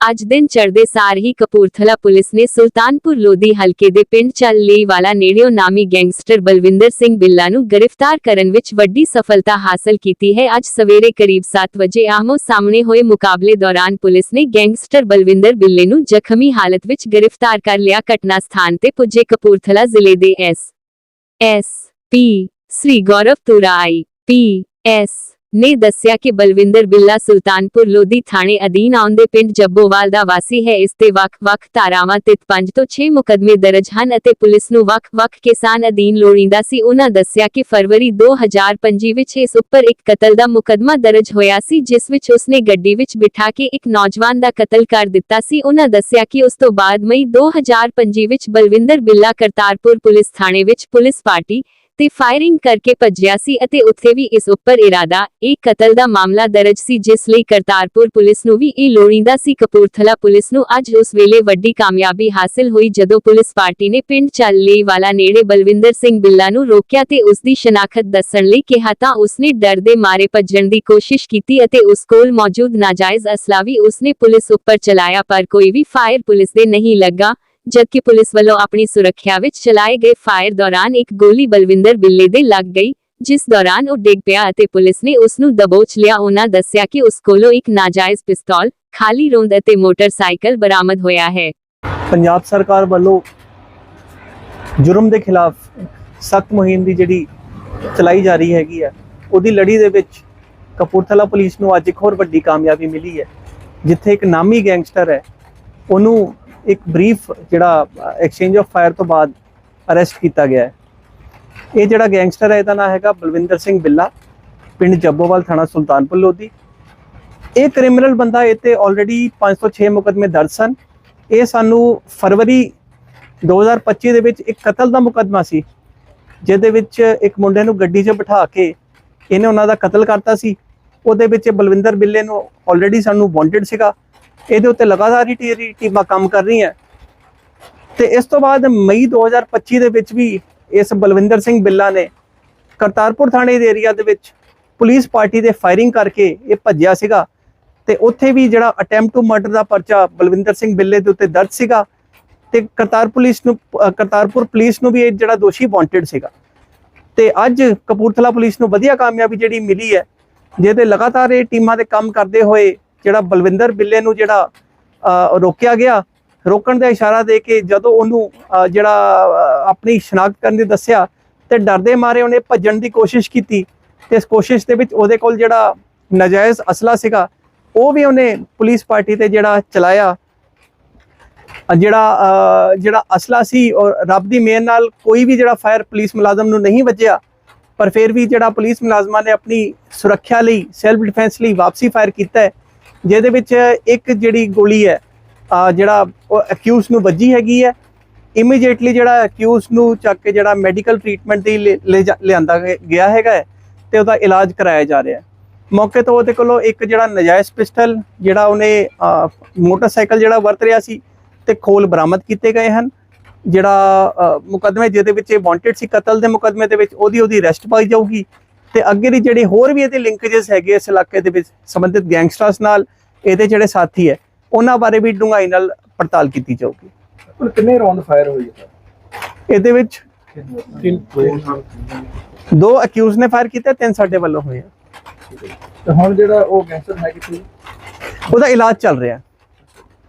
ਅੱਜ ਦਿਨ ਚੜ੍ਹਦੇ ਸਾਰ ਹੀ ਕਪੂਰਥਲਾ ਪੁਲਿਸ ਨੇ ਸੁਲਤਾਨਪੁਰ ਲੋਧੀ ਹਲਕੇ ਦੇ ਪਿੰਡ ਚੱਲੇਈ ਵਾਲਾ ਨੇੜਿਓ ਨਾਮੀ ਗੈਂਗਸਟਰ ਬਲਵਿੰਦਰ ਸਿੰਘ ਬਿੱਲਾ ਨੂੰ ਗ੍ਰਿਫਤਾਰ ਕਰਨ ਵਿੱਚ ਵੱਡੀ ਸਫਲਤਾ ਹਾਸਲ ਕੀਤੀ ਹੈ। ਅੱਜ ਸਵੇਰੇ ਕਰੀਬ 7 ਵਜੇ ਆਹਮੋ ਸਾਹਮਣੇ ਹੋਏ ਮੁਕਾਬਲੇ ਦੌਰਾਨ ਪੁਲਿਸ ਨੇ ਗੈਂਗਸਟਰ ਬਲਵਿੰਦਰ ਬਿੱਲੇ ਨੂੰ ਜ਼ਖਮੀ ਹਾਲਤ ਵਿੱਚ ਗ੍ਰਿਫਤਾਰ ਕਰ ਲਿਆ। ਘਟਨਾ ਸਥਾਨ ਤੇ ਪੁੱਜੇ ਕਪੂਰਥਲਾ ਜ਼ਿਲ੍ਹੇ ਦੇ S S, P, Shri Gaurav Toora P, S ਨੇ ਦੱਸਿਆ ਕਿ ਬਲਵਿੰਦਰ ਬਿੱਲਾ ਸੁਲਤਾਨਪੁਰ ਲੋਧੀ ਥਾਣੇ ਅਧੀਨ ਆਉਂਦੇ ਪਿੰਡ ਜੱਬੋਵਾਲ ਦਾ ਵਾਸੀ ਹੈ। ਇਸ ਤੇ ਵੱਖ-ਵੱਖ ਧਾਰਾਵਾਂ ਤੇ 5 ਤੋਂ 6 ਮੁਕਦਮੇ ਦਰਜ ਹਨ ਅਤੇ ਪੁਲਿਸ ਨੂੰ ਵੱਖ-ਵੱਖ ਕਿਸਾਨ ਅਧੀਨ ਲੋੜੀਂਦਾ ਸੀ। ਉਹਨਾਂ ਦੱਸਿਆ ਕਿ ਫਰਵਰੀ 2025 ਵਿੱਚ ਇਸ ਉੱਪਰ ਇੱਕ ਕਤਲ ਦਾ ਮੁਕਦਮਾ ਦਰਜ ਹੋਇਆ ਸੀ, ਜਿਸ ਵਿੱਚ ਉਸਨੇ ਗੱਡੀ ਵਿੱਚ ਬਿਠਾ ਕੇ ਇੱਕ ਨੌਜਵਾਨ ਦਾ ਕਤਲ ਕਰ ਦਿੱਤਾ ਸੀ। ਉਹਨਾਂ ਦੱਸਿਆ ਕਿ ਉਸ ਤੋਂ ਬਾਅਦ ਮਈ 2025 ਵਿੱਚ ਬਲਵਿੰਦਰ ਬਿੱਲਾ ਕਰਤਾਰਪੁਰ ਪੁਲਿਸ ਥਾਣੇ ਵਿੱਚ ਪੁਲਿਸ ਪਾਰਟੀ ਤੇ ਫਾਇਰਿੰਗ ਕਰਕੇ ਭੱਜਿਆ ਸੀ ਅਤੇ ਉੱਥੇ ਵੀ ਇਸ ਉੱਪਰ ਇਰਾਦਾ ਇੱਕ ਕਤਲ ਦਾ ਮਾਮਲਾ ਦਰਜ ਸੀ, ਜਿਸ ਲਈ ਕਰਤਾਰਪੁਰ ਪੁਲਿਸ ਨੂੰ ਵੀ ਇਹ ਲੋੜੀਂਦਾ ਸੀ। ਕਪੂਰਥਲਾ ਪੁਲਿਸ ਨੂੰ ਅੱਜ ਉਸ ਵੇਲੇ ਵੱਡੀ ਕਾਮਯਾਬੀ ਹਾਸਲ ਹੋਈ, ਜਦੋਂ ਪੁਲਿਸ ਪਾਰਟੀ ਨੇ ਪਿੰਡ ਚੱਲੇ ਵਾਲਾ ਨੇੜੇ ਬਲਵਿੰਦਰ ਸਿੰਘ ਬਿੱਲਾ ਨੂੰ ਰੋਕਿਆ ਤੇ ਉਸ ਦੀ ਸ਼ਨਾਖਤ ਦੱਸਣ ਲਈ ਕਿਹਾ ਤਾਂ ਉਸਨੇ ਡਰ ਦੇ ਮਾਰੇ ਭੱਜਣ ਦੀ ਕੋਸ਼ਿਸ਼ ਕੀਤੀ ਅਤੇ ਉਸ ਕੋਲ ਮੌਜੂਦ ਨਾਜਾਇਜ਼ ਅਸਲਾ ਵੀ ਉਸਨੇ ਪੁਲਿਸ ਉੱਪਰ ਚਲਾਇਆ, ਪਰ ਕੋਈ ਵੀ ਫਾਇਰ ਪੁਲਿਸ ਦੇ ਨਹੀਂ ਲੱਗਾ। ਜਦਕਿ ਪੁਲਿਸ ਵੱਲੋਂ ਆਪਣੀ ਸੁਰੱਖਿਆ ਵਿੱਚ ਚਲਾਏ ਗਏ ਫਾਇਰ ਦੌਰਾਨ ਇੱਕ ਗੋਲੀ ਬਲਵਿੰਦਰ ਬਿੱਲੇ ਦੇ ਲੱਗ ਗਈ, ਜਿਸ ਦੌਰਾਨ ਉਹ ਡਿੱਗ ਪਿਆ ਅਤੇ ਪੁਲਿਸ ਨੇ ਉਸ ਨੂੰ ਦਬੋਚ ਲਿਆ। ਉਹਨਾਂ ਦੱਸਿਆ ਕਿ ਉਸ ਕੋਲੋਂ ਇੱਕ ਨਾਜਾਇਜ਼ ਪਿਸਤੌਲ, ਖਾਲੀ ਰੋਂਦ ਅਤੇ ਮੋਟਰਸਾਈਕਲ ਬਰਾਮਦ ਹੋਇਆ ਹੈ। ਪੰਜਾਬ ਸਰਕਾਰ ਵੱਲੋਂ ਜੁਰਮ ਦੇ ਖਿਲਾਫ ਸਖਤ ਮੁਹਿੰਮ ਦੀ ਜਿਹੜੀ ਚਲਾਈ ਜਾ ਰਹੀ ਹੈਗੀ ਆ ਉਹਦੀ ਲੜੀ ਦੇ ਵਿੱਚ ਕਪੂਰਥਲਾ ਪੁਲਿਸ ਨੂੰ ਅੱਜ ਇੱਕ ਹੋਰ ਵੱਡੀ ਕਾਮਯਾਬੀ ਮਿਲੀ ਹੈ, ਜਿੱਥੇ ਇੱਕ ਨਾਮੀ ਗੈਂਗਸਟਰ ਹੈ, ਉਹਨੂੰ ਇੱਕ ਬਰੀਫ ਜਿਹੜਾ ਐਕਸਚੇਂਜ ਆਫ ਫਾਇਰ ਤੋਂ ਬਾਅਦ ਅਰੈਸਟ ਕੀਤਾ ਗਿਆ ਹੈ। ਇਹ ਜਿਹੜਾ ਗੈਂਗਸਟਰ ਹੈ, ਇਹਦਾ ਨਾਮ ਹੈਗਾ ਬਲਵਿੰਦਰ ਸਿੰਘ ਬਿੱਲਾ, ਪਿੰਡ ਜੱਬੋਵਾਲ, ਥਾਣਾ ਸੁਲਤਾਨਪੁਰ, ਲੋਧੀ। ਇਹ ਕ੍ਰਿਮੀਨਲ ਬੰਦਾ ਇਹ ਤੇ ਆਲਰੇਡੀ 5 ਤੋਂ 6 ਮੁਕਦਮੇ ਦਰਜ ਸਨ। ਇਹ ਸਾਨੂੰ ਫਰਵਰੀ 2025 ਦੇ ਵਿੱਚ ਇੱਕ ਕਤਲ ਦਾ ਮੁਕੱਦਮਾ ਸੀ, ਜਿਹਦੇ ਵਿੱਚ ਇੱਕ ਮੁੰਡੇ ਨੂੰ ਗੱਡੀ 'ਚ ਬਿਠਾ ਕੇ ਇਹਨੇ ਉਹਨਾਂ ਦਾ ਕਤਲ ਕਰਤਾ ਸੀ। ਉਹਦੇ ਵਿੱਚ ਬਲਵਿੰਦਰ ਬਿੱਲੇ ਨੂੰ ਆਲਰੇਡੀ ਸਾਨੂੰ ਵਾਂਟਡ ਸੀਗਾ। ਇਹਦੇ ਉੱਤੇ ਲਗਾਤਾਰ ਹੀ ਟੀਮਾਂ ਕੰਮ ਕਰ ਰਹੀਆਂ। ਤੇ ਇਸ ਤੋਂ ਬਾਅਦ ਮਈ 2025 ਦੇ ਵਿੱਚ ਵੀ ਇਸ ਬਲਵਿੰਦਰ ਸਿੰਘ ਬਿੱਲਾ ਨੇ ਕਰਤਾਰਪੁਰ ਥਾਣੇ ਦੇ ਏਰੀਆ ਦੇ ਵਿੱਚ ਪੁਲਿਸ ਪਾਰਟੀ ਦੇ ਫਾਇਰਿੰਗ ਕਰਕੇ ਇਹ ਭੱਜਿਆ ਸੀਗਾ। ਤੇ ਉੱਥੇ ਵੀ ਜਿਹੜਾ ਅਟੈਂਪਟ ਟੂ ਮਰਡਰ ਦਾ ਪਰਚਾ ਬਲਵਿੰਦਰ ਸਿੰਘ ਬਿੱਲੇ ਦੇ ਉੱਤੇ ਦਰਜ ਸੀਗਾ ਤੇ ਕਰਤਾਰ ਪੁਲਿਸ ਨੂੰ ਕਰਤਾਰਪੁਰ ਪੁਲਿਸ ਨੂੰ ਵੀ ਇਹ ਜਿਹੜਾ ਦੋਸ਼ੀ ਵਾਂਟਡ ਸੀਗਾ। ਤੇ ਅੱਜ ਕਪੂਰਥਲਾ ਪੁਲਿਸ ਨੂੰ ਵਧੀਆ ਕਾਮਯਾਬੀ ਜਿਹੜੀ ਮਿਲੀ ਹੈ, ਜਿਹਦੇ ਲਗਾਤਾਰ ਇਹ ਟੀਮਾਂ ਦੇ ਕੰਮ ਕਰਦੇ ਹੋਏ ਜਿਹੜਾ ਬਲਵਿੰਦਰ ਬਿੱਲੇ ਨੂੰ ਜਿਹੜਾ ਅ, ਰੋਕਿਆ ਗਿਆ ਰੋਕਣ ਦਾ ਇਸ਼ਾਰਾ ਦੇ ਕੇ ਜਦੋਂ ਉਹਨੂੰ ਜਿਹੜਾ ਆਪਣੀ ਸ਼ਨਾਖਤ ਕਰਨ ਦੀ ਦੱਸਿਆ ਤੇ ਡਰਦੇ ਮਾਰੇ ਉਹਨੇ ਭੱਜਣ ਦੀ ਕੋਸ਼ਿਸ਼ ਕੀਤੀ ਤੇ ਇਸ ਕੋਸ਼ਿਸ਼ ਦੇ ਵਿੱਚ ਉਹਦੇ ਕੋਲ ਜਿਹੜਾ ਨਜਾਇਜ਼ ਅਸਲਾ ਸੀਗਾ ਉਹ ਵੀ ਉਹਨੇ ਪੁਲਿਸ ਪਾਰਟੀ ਤੇ ਜਿਹੜਾ ਚਲਾਇਆ। ਜਿਹੜਾ ਅ, ਜਿਹੜਾ ਅਸਲਾ ਸੀ ਔਰ ਰੱਬ ਦੀ ਮਿਹਰ ਨਾਲ ਕੋਈ ਵੀ ਜਿਹੜਾ ਫਾਇਰ ਪੁਲਿਸ ਮੁਲਾਜ਼ਮ ਨੂੰ ਨਹੀਂ ਵੱਜਿਆ ਪਰ ਫਿਰ ਵੀ ਜਿਹੜਾ ਪੁਲਿਸ ਮੁਲਾਜ਼ਮਾਂ ਨੇ ਆਪਣੀ ਸੁਰੱਖਿਆ ਲਈ ਸੈਲਫ ਡਿਫੈਂਸ ਲਈ ਵਾਪਸੀ ਫਾਇਰ ਕੀਤਾ ਹੈ ਜਿਹਦੇ ਵਿੱਚ ਇੱਕ ਜਿਹੜੀ ਗੋਲੀ ਹੈ ਜਿਹੜਾ ਉਹ ਅਕਿਊਜ਼ ਨੂੰ ਵੱਜੀ ਹੈਗੀ ਹੈ ਇਮੀਡੀਏਟਲੀ ਜਿਹੜਾ ਅਕਿਊਜ਼ ਨੂੰ ਚੱਕ ਕੇ ਜਿਹੜਾ ਮੈਡੀਕਲ ਟ੍ਰੀਟਮੈਂਟ ਦੀ ਲੈ- ਲੈ ਲਿਆਂਦਾ ਗਿਆ ਹੈਗਾ ਹੈ ਤੇ ਉਹਦਾ ਇਲਾਜ ਕਰਾਇਆ ਜਾ ਰਿਹਾ ਹੈ। ਮੌਕੇ ਤੋਂ ਉਹਦੇ ਕੋਲੋਂ ਇੱਕ ਜਿਹੜਾ ਨਜਾਇਜ਼ ਪਿਸਟਲ ਜਿਹੜਾ ਉਹਨੇ ਮੋਟਰਸਾਈਕਲ ਜਿਹੜਾ ਵਰਤ ਰਿਹਾ ਸੀ ਤੇ ਖੋਲ ਬਰਾਮਦ ਕੀਤੇ ਗਏ ਹਨ। ਜਿਹੜਾ ਅ, ਮੁਕੱਦਮੇ ਜਿਹਦੇ ਵਿੱਚ ਇਹ ਵਾਂਟਡ ਸੀ ਕਤਲ ਦੇ ਮੁਕੱਦਮੇ ਦੇ ਵਿੱਚ ਉਹਦੀ ਉਹਦੀ ਅਰੈਸਟ ਪਾਈ ਜਾਊਗੀ। ਤੇ ਅੱਗੇ ਦੀ ਜਿਹੜੇ ਹੋਰ ਵੀ ਇਹਦੇ ਲਿੰਕੇजेस ਹੈਗੇ ਇਸ ਇਲਾਕੇ ਦੇ ਵਿੱਚ ਸੰਬੰਧਿਤ ਗੈਂਗਸਟਰਸ ਨਾਲ ਇਹਦੇ ਜਿਹੜੇ ਸਾਥੀ ਹੈ ਉਹਨਾਂ ਬਾਰੇ ਵੀ ਡੂੰਘਾਈ ਨਾਲ ਪੜਤਾਲ ਕੀਤੀ ਜਾਊਗੀ। ਕੁੱਲ ਕਿੰਨੇ ਰੌਂਦ ਫਾਇਰ ਹੋਏ ਸਰ ਇਹਦੇ ਵਿੱਚ ਦੋ। ਅਕਿਊਜ਼ ਨੇ ਫਾਇਰ ਕੀਤੇ ਤਿੰਨ ਸਾਡੇ ਵੱਲੋਂ ਹੋਏ ਆ। ਤੇ ਹੁਣ ਜਿਹੜਾ ਉਹ ਗੈਂਗਸਟਰ ਹੈ ਕਿੱਥੇ? ਉਹਦਾ ਇਲਾਜ ਚੱਲ ਰਿਹਾ।